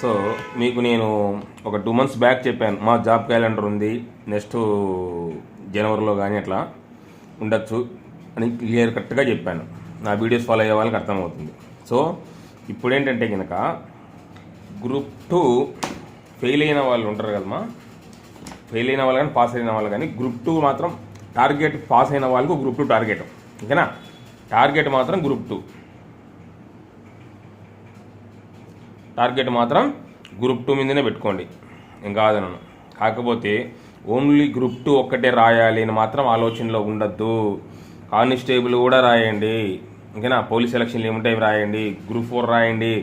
So మీకు నేను ఒక టూ మంత్స్ బ్యాక్ చెప్పాను మా జాబ్ క్యాలెండర్ ఉంది నెక్స్ట్ జనవరిలో కానీ అట్లా ఉండొచ్చు అని క్లియర్ కట్గా చెప్పాను. నా వీడియోస్ ఫాలో అయ్యే వాళ్ళకి అర్థమవుతుంది. సో ఇప్పుడు ఏంటంటే కనుక గ్రూప్ టూ ఫెయిల్ అయిన వాళ్ళు ఉంటారు కదమ్మా ఫెయిల్ అయిన వాళ్ళు కానీ పాస్ అయిన వాళ్ళు కానీ గ్రూప్ టూ మాత్రం టార్గెట్ పాస్ అయిన వాళ్ళకు గ్రూప్ టూ టార్గెట్ ఓకేనా? టార్గెట్ మాత్రం గ్రూప్ టూ. టార్గెట్ మాత్రం గ్రూప్ టూ మీదనే పెట్టుకోండి. ఏం కాదనను. కాకపోతే ఓన్లీ గ్రూప్ టూ ఒక్కటే రాయాలి అని మాత్రం ఆలోచనలో ఉండద్దు. కానిస్టేబుల్ కూడా రాయండి. ఓకేనా? పోలీస్ సెలక్షన్లు ఏముంటాయి రాయండి. గ్రూప్ ఫోర్ రాయండి.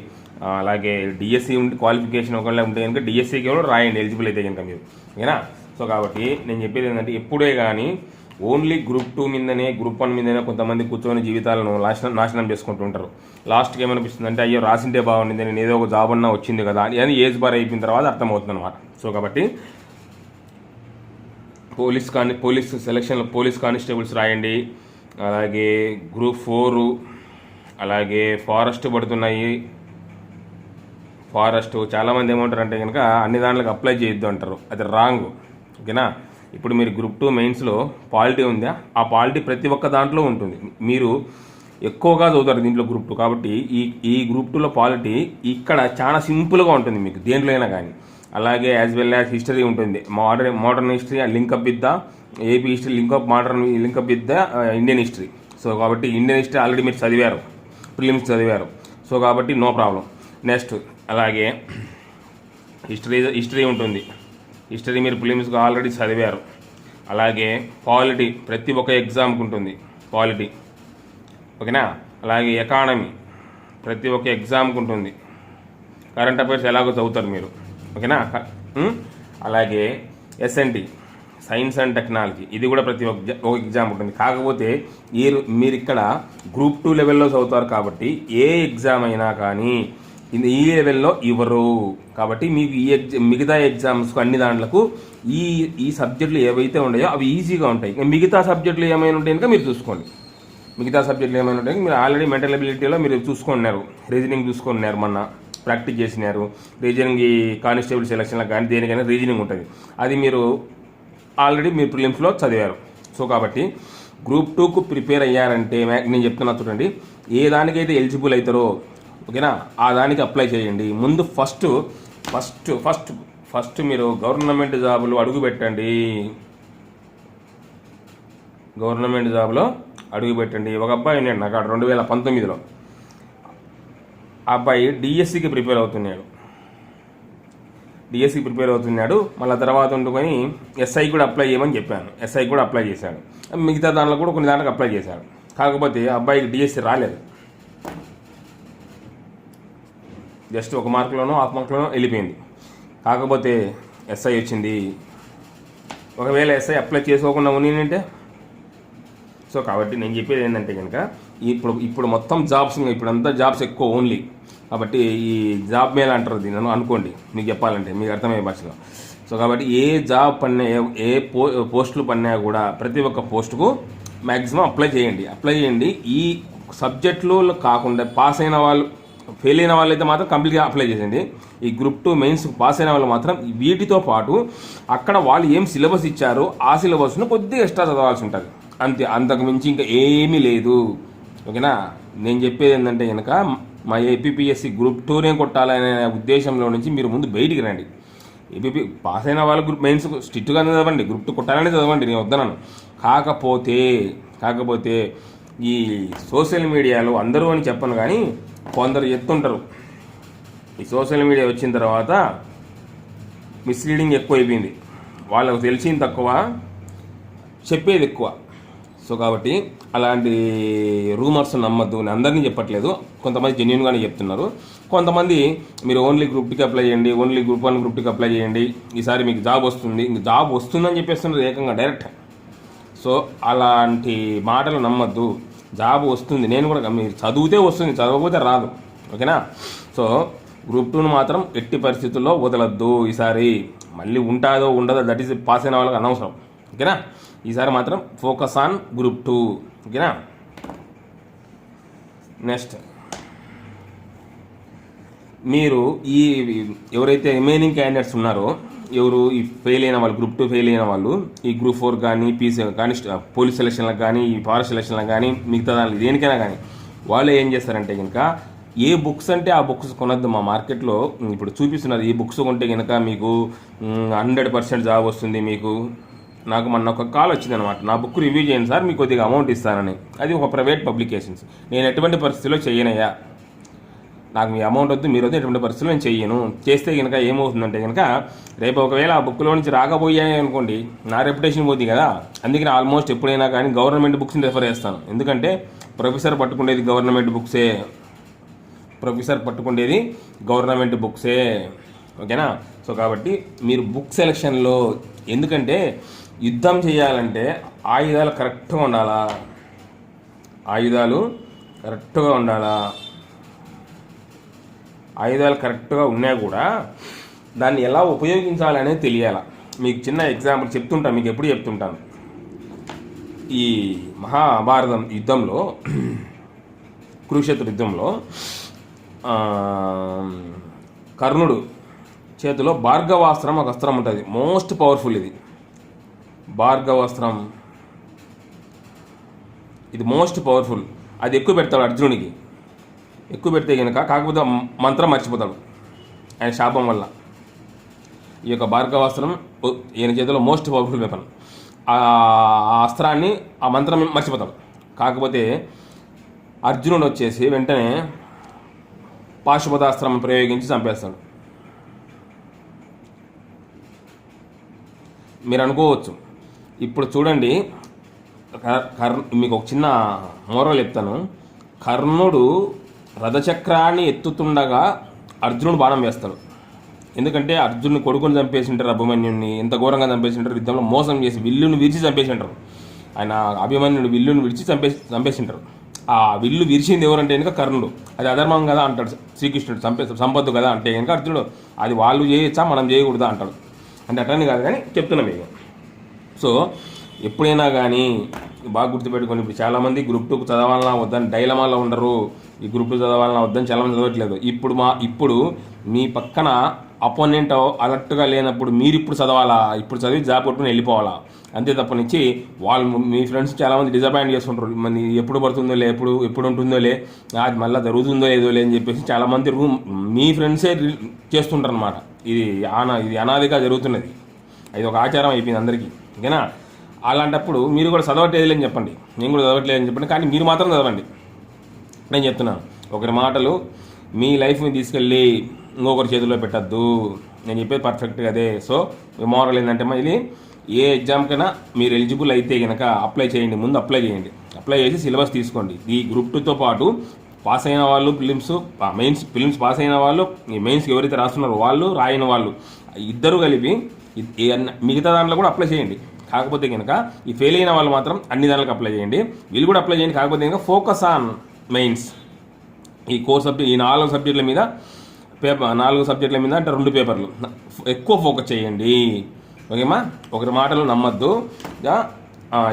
అలాగే డిఎస్సి ఉంటే క్వాలిఫికేషన్ ఒకవేళ ఉంటే కనుక డిఎస్సికి కూడా రాయండి. ఎలిజిబుల్ అయితే కనుక మీరు. ఓకేనా? సో కాబట్టి నేను చెప్పేది ఏంటంటే ఎప్పుడే కానీ ఓన్లీ గ్రూప్ టూ మీదనే గ్రూప్ వన్ మీదనే కొంతమంది కూర్చొని జీవితాలను నాశనం నాశనం చేసుకుంటుంటారు లాస్ట్కి ఏమనిపిస్తుంది అంటే అయ్యో రాసింటే బాగుంది నేను ఏదో ఒక జాబ్ అన్నా వచ్చింది కదా అని ఏజ్ బార్ అయిపోయిన తర్వాత అర్థమవుతుంది అనమాట సో కాబట్టి పోలీస్ కాని పోలీస్ సెలక్షన్లో పోలీస్ కానిస్టేబుల్స్ రాయండి. అలాగే గ్రూప్ ఫోరు అలాగే ఫారెస్ట్ పడుతున్నాయి. ఫారెస్ట్ చాలామంది ఏమంటారు అంటే కనుక అన్ని దాంట్లోకి అప్లై చేయొద్దు అంటారు. అది రాంగ్ ఓకేనా? ఇప్పుడు మీరు గ్రూప్ టూ మెయిన్స్లో పాలిటీ ఉందా? ఆ పాలిటీ ప్రతి ఒక్క దాంట్లో ఉంటుంది. మీరు ఎక్కువగా చదువుతారు దీంట్లో గ్రూప్ టూ కాబట్టి ఈ ఈ గ్రూప్ టూలో పాలిటీ ఇక్కడ చాలా సింపుల్గా ఉంటుంది మీకు దేంట్లో అయినా కానీ. అలాగే యాజ్ వెల్ యాజ్ హిస్టరీ ఉంటుంది. Modern modern history link up with the AP history link up modern link up with the Indian history so కాబట్టి ఇండియన్ హిస్టరీ ఆల్రెడీ మీరు చదివారు. ప్రిలిమ్స్ చదివారు. సో కాబట్టి నో ప్రాబ్లం నెక్స్ట్ అలాగే history history ఉంటుంది. History మీరు ప్రిలిమ్స్గా ఆల్రెడీ చదివారు. అలాగే పాలిటీ ప్రతి ఒక్క ఎగ్జామ్కి ఉంటుంది. పాలిటీ ఓకేనా అలాగే ఎకానమీ ప్రతి ఒక్క ఎగ్జామ్కి ఉంటుంది. కరెంట్ అఫైర్స్ ఎలాగో చదువుతారు మీరు. ఓకేనా అలాగే ఎస్ఎన్టి సైన్స్ అండ్ టెక్నాలజీ ఇది కూడా ప్రతి ఒక్క ఒక ఎగ్జామ్ ఉంటుంది. కాకపోతే మీరు మీరు ఇక్కడ గ్రూప్ టూ లెవెల్లో చదువుతారు కాబట్టి ఏ ఎగ్జామ్ అయినా కానీ ఈ లెవెల్లో ఇవ్వరు. కాబట్టి మీకు ఈ ఎగ్జామ్ మిగతా ఎగ్జామ్స్ అన్ని దాంట్లకు ఈ ఈ సబ్జెక్టులు ఏవైతే ఉన్నాయో అవి ఈజీగా ఉంటాయి. ఇంకా మిగతా సబ్జెక్టులు ఏమైనా ఉంటాయి కనుక మీరు చూసుకోండి. మిగతా సబ్జెక్టులు ఏమైనా ఉంటాయి మీరు ఆల్రెడీ మెంటల్ అబిలిటీలో మీరు చూసుకున్నారు రీజనింగ్ చూసుకున్నారు మొన్న. ప్రాక్టీస్ చేసినారు. రీజనింగ్ ఈ కానిస్టేబుల్ సెలక్షన్లకు కానీ దేనికైనా రీజనింగ్ ఉంటుంది. అది మీరు ఆల్రెడీ మీరు ప్రిలిమ్స్లో చదివారు. సో కాబట్టి గ్రూప్ టూకు ప్రిపేర్ అయ్యారంటే నేను చెప్తున్నా చూడండి. ఏ దానికైతే ఎలిజిబుల్ అవుతారో ఓకేనా? ఆ దానికి అప్లై చేయండి. ముందు ఫస్ట్ ఫస్ట్ ఫస్ట్ ఫస్ట్ మీరు గవర్నమెంట్ జాబులు అడుగు పెట్టండి. గవర్నమెంట్ జాబ్లో అడుగు పెట్టండి. ఒక అబ్బాయి ఉన్నాడు నాకు అక్కడ రెండు వేల పంతొమ్మిదిలో. ఆ అబ్బాయి డిఎస్సికి ప్రిపేర్ అవుతున్నాడు. డిఎస్సి ప్రిపేర్ అవుతున్నాడు. మళ్ళీ తర్వాత ఉండుకొని ఎస్ఐ కూడా అప్లై చేయమని చెప్పాను. ఎస్ఐ కూడా అప్లై చేశాడు. మిగతా దాంట్లో కూడా కొన్ని దాంట్లో అప్లై చేశాడు. కాకపోతే ఆ అబ్బాయికి డిఎస్సి రాలేదు. జస్ట్ ఒక మార్కులోనో హాఫ్ మార్కులోనో వెళ్ళిపోయింది. కాకపోతే ఎస్ఐ వచ్చింది. ఒకవేళ ఎస్ఐ అప్లై చేసుకోకుండా ఉన్నింటే సో కాబట్టి నేను చెప్పేది ఏంటంటే కనుక ఇప్పుడు ఇప్పుడు మొత్తం జాబ్స్ ఇప్పుడంతా జాబ్స్ ఎక్కువ ఓన్లీ కాబట్టి ఈ జాబ్ మేళ అంటారు దీన్ని అనుకోండి. మీకు చెప్పాలంటే మీకు అర్థమయ్యే భాషలో. సో కాబట్టి ఏ జాబ్ పడినా ఏ- పో పోస్టులు పడినా కూడా ప్రతి ఒక్క పోస్టుకు మ్యాక్సిమం అప్లై చేయండి. అప్లై చేయండి. ఈ సబ్జెక్టులో కాకుండా పాస్ అయిన వాళ్ళు ఫెయిల్ అయిన వాళ్ళైతే మాత్రం కంప్లీట్గా అప్లై చేసేయండి. ఈ గ్రూప్ టూ మెయిన్స్ పాస్ అయిన వాళ్ళు మాత్రం వీటితో పాటు అక్కడ వాళ్ళు ఏం సిలబస్ ఇచ్చారో ఆ సిలబస్ను కొద్దిగా ఎక్స్ట్రా చదవాల్సి ఉంటుంది. అంతే అంతకుమించి ఇంకా ఏమీ లేదు. ఓకేనా? నేను చెప్పేది ఏంటంటే కనుక మా ఏపీపీఎస్సి గ్రూప్ టూనే కొట్టాలనే ఉద్దేశంలో నుంచి మీరు ముందు బయటికి రండి. ఏపీపీ పాస్ అయిన వాళ్ళు గ్రూప్ మెయిన్స్ స్ట్రిక్ట్గా చదవండి. గ్రూప్ టూ కొట్టాలని చదవండి నేను వద్దనను కాకపోతే కాకపోతే ఈ సోషల్ మీడియాలో అందరూ అని చెప్పను కానీ కొందరు ఎత్తుంటారు. ఈ సోషల్ మీడియా వచ్చిన తర్వాత మిస్లీడింగ్ ఎక్కువ అయిపోయింది వాళ్ళకు తెలిసింది తక్కువ చెప్పేది ఎక్కువ. సో కాబట్టి అలాంటి రూమర్స్ నమ్మద్దు నేను అందరినీ చెప్పట్లేదు. కొంతమంది జెన్యున్గానే చెప్తున్నారు. కొంతమంది మీరు ఓన్లీ గ్రూప్ అప్లై చేయండి only group one group apply చేయండి. ఈసారి మీకు జాబ్ వస్తుంది. ఇంక జాబ్ వస్తుందని చెప్పేస్తున్నారు ఏకంగా డైరెక్ట్ సో అలాంటి మాటలు నమ్మద్దు. జాబ్ వస్తుంది. నేను కూడా మీరు చదివితే వస్తుంది చదవకపోతే రాదు. ఓకేనా? సో గ్రూప్ టూను మాత్రం ఎట్టి పరిస్థితుల్లో వదలద్దు ఈసారి. మళ్ళీ ఉంటుందో ఉండదో దట్ ఈస్ పాస్ అయిన వాళ్ళకి అనవసరం. ఓకేనా? ఈసారి మాత్రం ఫోకస్ ఆన్ గ్రూప్ టూ. ఓకేనా? నెక్స్ట్. మీరు ఈ ఎవరైతే రిమైనింగ్ క్యాండిడేట్స్ ఉన్నారో ఎవరు ఈ ఫెయిల్ అయిన వాళ్ళు గ్రూప్ టూ ఫెయిల్ అయిన వాళ్ళు ఈ గ్రూప్ ఫోర్ కానీ పీసీ కానీ పోలీస్ సెలక్షన్లకు కానీ ఈ ఫారెస్ట్ సెలక్షన్లకు కానీ మిగతా దానికి దేనికైనా కానీ వాళ్ళు ఏం చేస్తారంటే కనుక ఏ బుక్స్ అంటే ఆ బుక్స్ కొనద్దు మా మార్కెట్లో ఇప్పుడు చూపిస్తున్నారు ఈ బుక్స్ కొంటే కనుక మీకు హండ్రెడ్ పర్సెంట్ జాబ్ వస్తుంది మీకు. నాకు మొన్న ఒక కాల్ వచ్చింది అనమాట నా బుక్ రివ్యూ చేయండి సార్ మీకు కొద్దిగా అమౌంట్ ఇస్తానని. అది ఒక ప్రైవేట్ పబ్లికేషన్స్ నేను ఎటువంటి పరిస్థితిలో చేయనయ్యా? నాకు మీ అమౌంట్ వద్దు మీరు వద్దు ఎటువంటి పరిస్థితులు నేను చెయ్యను. చేస్తే కనుక ఏమవుతుందంటే కనుక రేపు ఒకవేళ ఆ బుక్లో నుంచి రాకపోయాయి అనుకోండి నా రెప్యుటేషన్ పోతుంది కదా. అందుకని ఆల్మోస్ట్ ఎప్పుడైనా కానీ గవర్నమెంట్ బుక్స్ని రెఫర్ చేస్తాను. ఎందుకంటే ప్రొఫెసర్ పట్టుకునేది గవర్నమెంట్ బుక్సే ప్రొఫెసర్ పట్టుకునేది గవర్నమెంట్ బుక్సే ఓకేనా? సో కాబట్టి మీరు బుక్ సెలక్షన్లో ఎందుకంటే యుద్ధం చేయాలంటే ఆయుధాలు కరెక్ట్గా ఉండాలా? ఆయుధాలు కరెక్ట్గా ఉండాలా? ఆయుధాలు కరెక్ట్గా ఉన్నా కూడా దాన్ని ఎలా ఉపయోగించాలనేది తెలియాల. మీకు చిన్న ఎగ్జాంపుల్ చెప్తుంటాను మీకు ఎప్పుడు చెప్తుంటాను. ఈ మహాభారతం యుద్ధంలో కురుక్షేత్ర యుద్ధంలో కర్ణుడు చేతిలో భార్గవాస్త్రం ఒక అస్త్రం ఉంటుంది. మోస్ట్ పవర్ఫుల్ ఇది. భార్గవాస్త్రం. ఇది మోస్ట్ పవర్ఫుల్. అది ఎక్కువ పెడతాడు అర్జునుడికి. ఎక్కువ పెడితే కనుక కాకపోతే మంత్రం మర్చిపోతాడు. ఆయన శాపం వల్ల. ఈ యొక్క భార్గవాస్త్రం ఈయన చేతిలో మోస్ట్ పవర్ఫుల్ వెపన్. ఆ అస్త్రాన్ని ఆ మంత్రం మర్చిపోతాడు. కాకపోతే అర్జునుడు వచ్చేసి వెంటనే పాశుపతాస్త్రం ప్రయోగించి చంపేస్తాడు. మీరు అనుకోవచ్చు. ఇప్పుడు చూడండి. కర్- కర్ మీకు ఒక చిన్న మోరల్ చెప్తాను. కర్ణుడు రథచక్రాన్ని ఎత్తుతుండగా అర్జునుడు బాణం వేస్తాడు. ఎందుకంటే అర్జునుని కొడుకుని చంపేసింటారు అభిమన్యుడిని ఎంత ఘోరంగా చంపేసింటారు యుద్ధంలో మోసం చేసి విల్లుని విరిచి చంపేసింటారు. ఆయన అభిమన్యుడు విల్లుని విరిచి చంపేసి చంపేసింటారు. ఆ విల్లు విరిచింది ఎవరంటే కనుక కర్ణుడు. అది అధర్మం కదా అంటాడు శ్రీకృష్ణుడు చంపే సంపద్దు కదా అంటే కనుక అర్జునుడు అది వాళ్ళు చేయొచ్చా మనం చేయకూడదా అంటాడు. అంటే అట్లని కాదు కానీ చెప్తున్నాం మీకు సో ఎప్పుడైనా కానీ బాగా గుర్తుపెట్టుకొని ఇప్పుడు చాలామంది గ్రూప్ టూకు చదవాలన్నా వద్దని డైలమాలో ఉండరు. ఈ గ్రూప్ టూ చదవాలన్నా వద్దని చాలామంది చదవట్లేదు. ఇప్పుడు మా ఇప్పుడు మీ పక్కన అపోనెంట్ అలర్ట్గా లేనప్పుడు మీరు ఇప్పుడు చదవాలా? ఇప్పుడు చదివి జాబ్ కొట్టుకుని వెళ్ళిపోవాలా? అంతే తప్పనిచ్చి వాళ్ళు మీ ఫ్రెండ్స్ చాలామంది డిజపాయింట్ చేసుకుంటారు మరి ఎప్పుడు పడుతుందో లే ఎప్పుడు ఎప్పుడు ఉంటుందో లే అది మళ్ళీ జరుగుతుందో లేదో లే అని చెప్పేసి చాలామంది రూమ్ మీ ఫ్రెండ్సే చేస్తుంటారు అనమాట ఇది అనా ఇది అనాదిగా జరుగుతున్నది. అది ఒక ఆచారం అయిపోయింది అందరికీ. ఓకేనా? అలాంటప్పుడు మీరు కూడా చదవట్లేదు అని చెప్పండి. నేను కూడా చదవట్లేదు అని చెప్పండి. కానీ మీరు మాత్రం చదవండి. నేను చెప్తున్నాను ఒకరి మాటలు మీ లైఫ్ని తీసుకెళ్ళి ఇంకొకరి చేతిలో పెట్టద్దు. నేను చెప్పేది పర్ఫెక్ట్గా అదే. సో మోరల్ ఏంటంటే మళ్ళీ ఏ ఎగ్జామ్కైనా మీరు ఎలిజిబుల్ అయితే కనుక అప్లై చేయండి. ముందు అప్లై చేయండి. అప్లై చేసి సిలబస్ తీసుకోండి. ఈ గ్రూప్ టూతో పాటు పాస్ అయిన వాళ్ళు ఫిలిమ్స్ మెయిన్స్ ఫిలిమ్స్ పాస్ అయిన వాళ్ళు ఈ మెయిన్స్కి ఎవరైతే రాస్తున్నారో వాళ్ళు రాయని వాళ్ళు ఇద్దరు కలిపి మిగతా దాంట్లో కూడా అప్లై చేయండి. కాకపోతే కనుక ఈ ఫెయిల్ అయిన వాళ్ళు మాత్రం అన్ని దానికి అప్లై చేయండి. వీళ్ళు కూడా అప్లై చేయండి. కాకపోతే కనుక ఫోకస్ ఆన్ మెయిన్స్ ఈ కోర్ సబ్జెక్ట్ ఈ నాలుగు సబ్జెక్టుల మీద పేపర్ నాలుగు సబ్జెక్టుల మీద అంటే రెండు పేపర్లు ఎక్కువ ఫోకస్ చేయండి. ఓకేమా? ఒకరి మాటలు నమ్మద్దు. ఇక,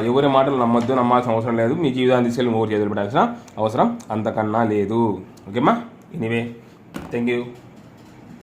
ఎవరి మాటలు నమ్మద్దు నమ్మాల్సిన అవసరం లేదు. మీ జీవితాన్ని తీసుకెళ్ళి ఓవర్ చేతులు పెట్టాల్సిన అవసరం అంతకన్నా లేదు. ఓకేమా? Anyway thank you